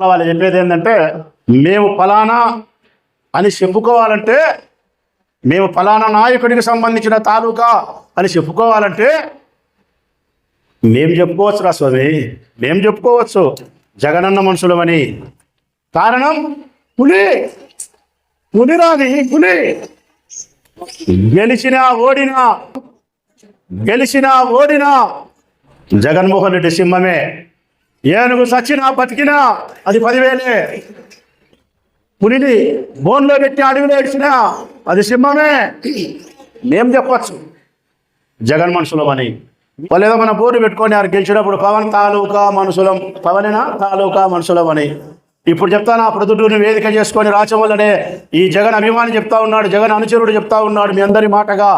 వాళ్ళు చెప్పేది ఏంటంటే మేము ఫలానా అని చెప్పుకోవాలంటే మేము ఫలానా నాయకుడికి సంబంధించిన తాలూకా అని చెప్పుకోవాలంటే మేము చెప్పుకోవచ్చు రా స్వామి మేము చెప్పుకోవచ్చు జగనన్న మనుషులమని. కారణం పులి పులిరాది పులి. గెలిచినా ఓడినా గెలిచినా ఓడినా జగన్మోహన్ రెడ్డి సింహమే. ఏనుగు సచ్చినా బతికినా అది పదివేలే. పులిని బోన్లో పెట్టి అడవిలో ఏడ్చినా అది సింహమే. మేం చెప్పచ్చు. జగన్ మనుషులం అని వాళ్ళేదో మన బోర్డు పెట్టుకొని ఆరు గెలిచినప్పుడు పవన్ తాలూకా మనుషులం పవనేనా? తాలూకా మనుషులం అని ఇప్పుడు చెప్తాను ఆ ప్రొద్దుటూరుని వేదిక చేసుకొని రాచవల్లనే ఈ జగన్ అభిమాని చెప్తా ఉన్నాడు జగన్ అనుచరుడు చెప్తా ఉన్నాడు మీ అందరి మాటగా.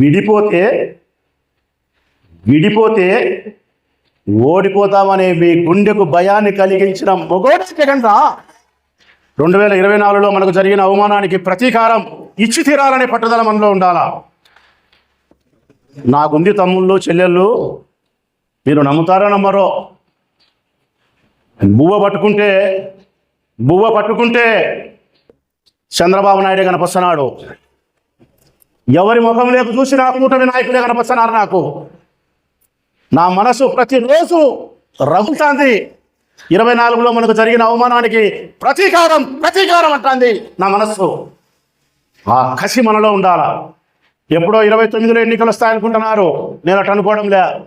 విడిపోతే విడిపోతే ఓడిపోతామనే మీ గుండెకు భయాన్ని కలిగించిన మొగోడు జగన్ రెండు వేల ఇరవై నాలుగులో మనకు జరిగిన అవమానానికి ప్రతీకారం ఇచ్చి తీరాలనే పట్టుదల మనలో ఉండాలా? నాకుంది తమ్ముళ్ళు చెల్లెళ్ళు మీరు నమ్ముతారో నమ్మరో? బువ్వ పట్టుకుంటే బువ్వ పట్టుకుంటే చంద్రబాబు నాయుడే కనపస్తున్నాడు ఎవరి ముఖం లేక చూసి నా కూటమి నాయకుడే కనపస్తున్నారు నాకు. నా మనసు ప్రతిరోజు రగులుతుంది ఇరవై నాలుగులో మనకు జరిగిన అవమానానికి ప్రతీకారం ప్రతీకారం అంటుంది. నా మనస్సు ఆ కసి మనలో ఉండాలా? ఎప్పుడో ఇరవై తొమ్మిదిలో ఎన్నికలు వస్తాయనుకుంటున్నారు. నేను అటు అనుకోవడం లే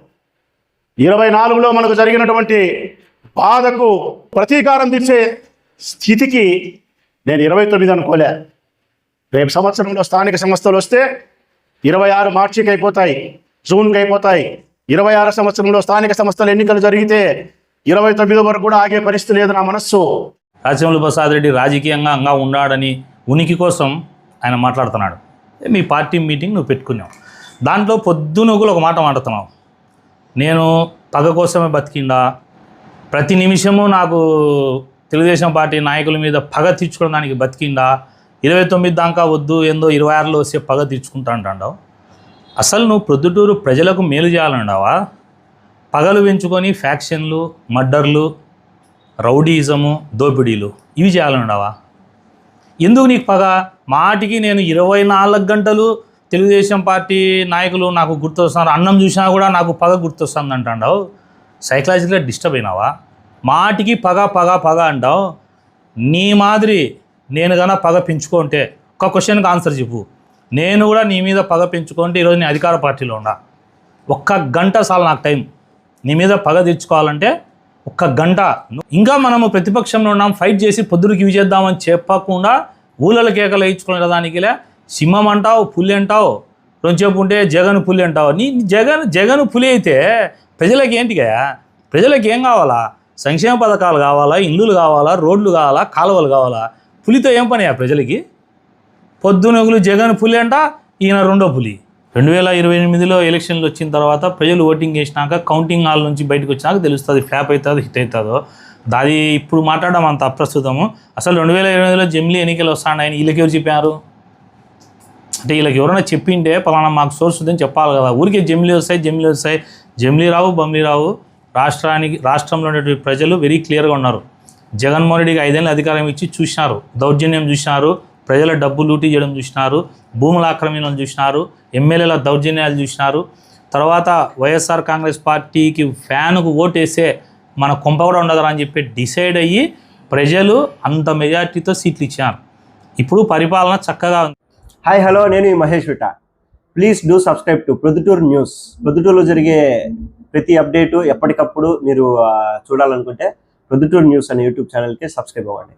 ఇరవై నాలుగులో మనకు జరిగినటువంటి బాధకు ప్రతీకారం తీర్చే స్థితికి నేను ఇరవై తొమ్మిది అనుకోలే. రేపు సంవత్సరంలో స్థానిక సంస్థలు వస్తే ఇరవై ఆరు మార్చికి అయిపోతాయి జూన్కి అయిపోతాయి. ఇరవై ఆరు సంవత్సరంలో స్థానిక సంస్థల ఎన్నికలు జరిగితే ఇరవై తొమ్మిది వరకు కూడా ఆగే పరిస్థితి లేదు నా మనస్సు. రాజమౌళి ప్రసాద్ రెడ్డి రాజకీయంగా అంగా ఉన్నాడని ఉనికి కోసం ఆయన మాట్లాడుతున్నాడు. మీ పార్టీ మీటింగ్ నువ్వు పెట్టుకున్నావు. దాంట్లో పొద్దునొగులు ఒక మాట మాట్లాడుతున్నావు. నేను పగ కోసమే బతికిండా? ప్రతి నిమిషము నాకు తెలుగుదేశం పార్టీ నాయకుల మీద పగ తీర్చుకోవడానికి బతికిండా? ఇరవై తొమ్మిది దాకా వద్దు ఏందో ఇరవై ఆరులో వస్తే పగ తీర్చుకుంటా అంటావు అసలు నువ్వు ప్రొద్దుటూరు ప్రజలకు మేలు చేయాలన్నావా? పగలు పెంచుకొని ఫ్యాక్షన్లు మర్డర్లు రౌడీజము దోపిడీలు ఇవి చేయాలన్నావా? ఎందుకు నీకు పగ? మాటికి నేను ఇరవై నాలుగు గంటలు తెలుగుదేశం పార్టీ నాయకులు నాకు గుర్తొస్తున్నారు అన్నం చూసినా కూడా నాకు పగ గుర్తొస్తుంది అంటావు సైకలాజికల్గా డిస్టర్బ్ అయినావా? మాటికి పగ పగ పగ అంటావు. నీ మాదిరి నేను గన పగ పెంచుకుంటే ఒక క్వశ్చన్కి ఆన్సర్ చెప్పు. నేను కూడా నీ మీద పగ పెంచుకుంటే ఈరోజు నీ అధికార పార్టీలో ఉండా. ఒక్క గంట చాలు నాకు టైం. నీ మీద పగ తీర్చుకోవాలంటే ఒక్క గంట. ఇంకా మనము ప్రతిపక్షంలో ఉన్నాం ఫైట్ చేసి పొద్దురికి ఇవి చేద్దామని చెప్పకుండా ఊళ్ళల కేకలు వేయించుకునే దానికిలే సింహం అంటావు పులి అంటావు కొంచెంసేపు ఉంటే జగన్ పులి అంటావు. నీ జగన్ జగన్ పులి అయితే ప్రజలకి ఏంటిగా ప్రజలకి ఏం కావాలా? సంక్షేమ పథకాలు కావాలా? ఇల్లులు కావాలా? రోడ్లు కావాలా? కాలువలు కావాలా? పులితో ఏం పని ఆ ప్రజలకి? పొద్దునొగులు జగన్ పులి అంట ఈయన రెండో పులి. రెండు వేల ఇరవై ఎనిమిదిలో ఎలక్షన్లు వచ్చిన తర్వాత ప్రజలు ఓటింగ్ చేసినాక కౌంటింగ్ హాల్ నుంచి బయటకు వచ్చినాక తెలుస్తుంది ఫ్లాప్ అవుతుందో హిట్ అవుతుందో. దాది ఇప్పుడు మాట్లాడడం అంత అప్రస్తుతము. అసలు రెండు వేల ఇరవై ఎనిమిదిలో జమిలీ ఎన్నికలు వస్తాయని వీళ్ళకి ఎవరు చెప్పారు అంటే వీళ్ళకి ఎవరైనా చెప్పింటే పలానా మాకు సోర్స్ ఉందని చెప్పాలి కదా. ఊరికే జమిలీ వస్తాయి జమిలీ వస్తాయి. జమిలీ రావు బమ్లీ రావు. రాష్ట్రానికి రాష్ట్రంలో ఉన్నటువంటి ప్రజలు వెరీ క్లియర్గా ఉన్నారు. జగన్మోహన్ రెడ్డికి ఐదేళ్ళు అధికారం ఇచ్చి చూసినారు దౌర్జన్యం చూసినారు. ప్రజల డబ్బు లూటీ చేయడం చూసినారు భూముల ఆక్రమణలు చూసినారు ఎమ్మెల్యేల దౌర్జన్యాలు చూసినారు. తర్వాత వైఎస్ఆర్ కాంగ్రెస్ పార్టీకి ఫ్యాన్కు ఓటేసే మన కొంప కూడా ఉండదురా అని చెప్పి డిసైడ్ అయ్యి ప్రజలు అంత మెజార్టీతో సీట్లు ఇచ్చారు ఇప్పుడు పరిపాలన చక్కగా ఉంది. హాయ్ హలో నేను ఈ Mahesh విట please do subscribe to Proddatur news. ప్రొద్దుటూరులో జరిగే ప్రతి అప్డేటు ఎప్పటికప్పుడు మీరు చూడాలనుకుంటే ప్రొద్దుటూరు న్యూస్ అనే యూట్యూబ్ ఛానల్కి సబ్స్క్రైబ్ అవ్వండి.